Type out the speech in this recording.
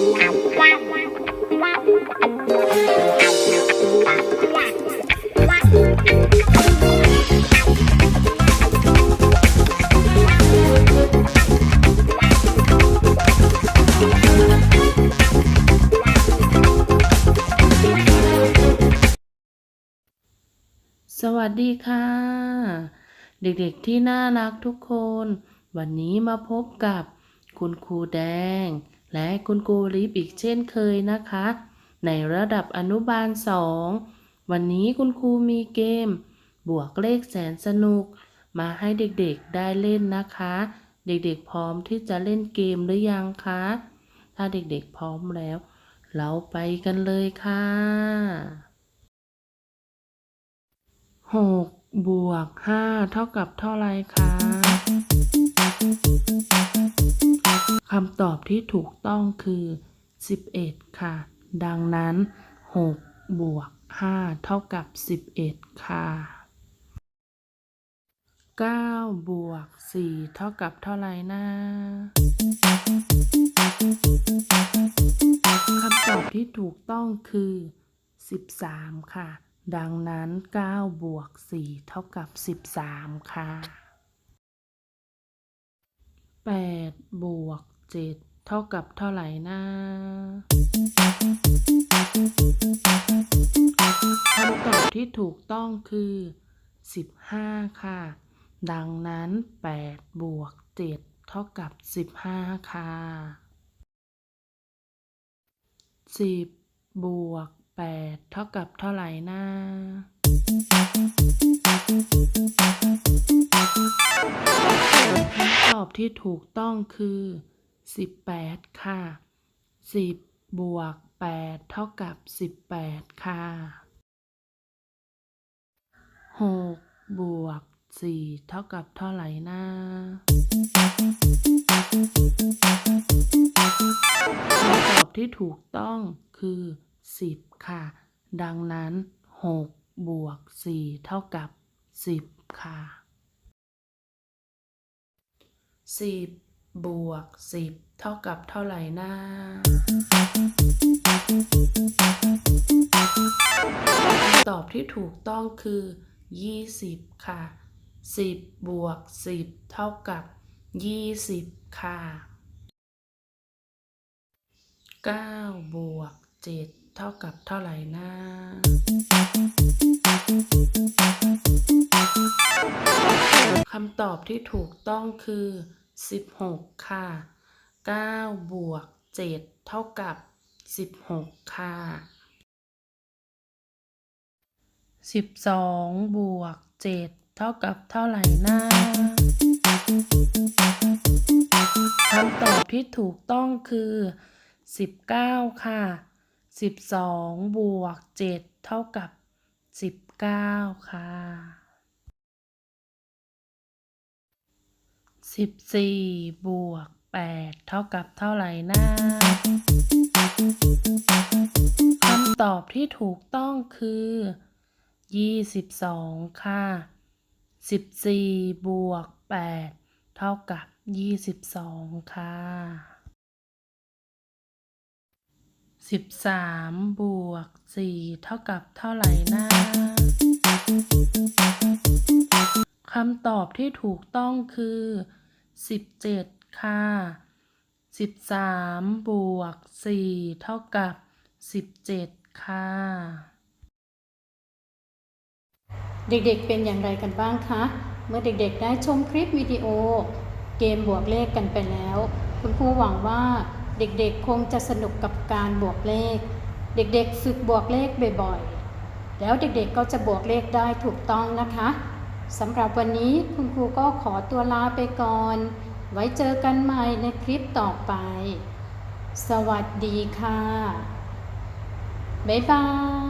สวัสดีค่ะ เด็กๆที่น่ารักทุกคน วันนี้มาพบกับคุณครูแดง และคุณครูลิฟอีกเช่นเคยนะคะ ในระดับอนุบาลสองวันนี้คุณครูมีเกม บวกเลขแสนสนุก มาให้เด็กๆได้เล่นนะคะ เด็กๆพร้อมที่จะเล่นเกมหรือยังคะ ถ้าเด็กๆพร้อมแล้ว เราไปกันเลยค่ะหกบวกห้าเท่ากับเท่าไรคะ คำตอบที่ถูกต้องคือสิบเอ็ดค่ะ ดังนั้นหกบวกห้าเท่ากับสิบเอ็ดค่ะเก้าบวกสี่เท่ากับเท่าไรนะคำตอบที่ถูกต้องคือสิบสามค่ะ ดังนั้น 9 บวก 4 เท่ากับ 13 ค่ะ 8บวก7เท่ากับเท่าไหร่นะคำตอบที่ถูกต้องคือ15ค่ะ ดังนั้น8บวก7เท่ากับ15ค่ะ10บวก8เท่ากับเท่าไหร่นะ ที่ถูกต้องคือ 18 ค่ะ 10 บวก 8 เท่ากับ 18 ค่ะ 6 บวก 4 เท่ากับเท่าไหร่นะคำตอบที่ถูกต้องคือ 10 ค่ะ ดังนั้น 6 บวก 4 เท่ากับ 10 ค่ะ 10 บวก 10 เท่ากับเท่าไหร่นะคำตอบที่ถูกต้องคือ 20 ค่ะ 10 บวก 10 เท่ากับ 20 ค่ะ 9 บวก 7 เท่ากับเท่าไหร่นะคำตอบที่ถูกต้องคือ 16ค่ะ9บวก7เท่ากับ16ค่ะ12บวก7เท่ากับเท่าไหร่นะคำตอบที่ถูกต้องคือ19ค่ะ12บวก7เท่ากับ19ค่ะ 14บวก8เท่ากับเท่าไหร่นะคำตอบที่ถูกต้องคือ22ค่ะ14บวก8เท่ากับ22ค่ะ13บวก4เท่ากับเท่าไหร่นะคำตอบที่ถูกต้องคือ 17ค่ะ13บวก4เท่ากับ17ค่ะ เด็กๆเป็นอย่างไรกันบ้างคะ เมื่อเด็กๆได้ชมคลิปวิดีโอ เกมบวกเลขกันไปแล้ว คุณครูหวังว่าเด็กๆคงจะสนุกกับการบวกเลข เด็กๆฝึกบวกเลขบ่อยๆ แล้วเด็กๆก็จะบวกเลขได้ถูกต้องนะคะ สำหรับวันนี้คุณครูก็ขอตัวลาไปก่อน ไว้เจอกันใหม่ในคลิปต่อไป สวัสดีค่ะ บ๊ายบาย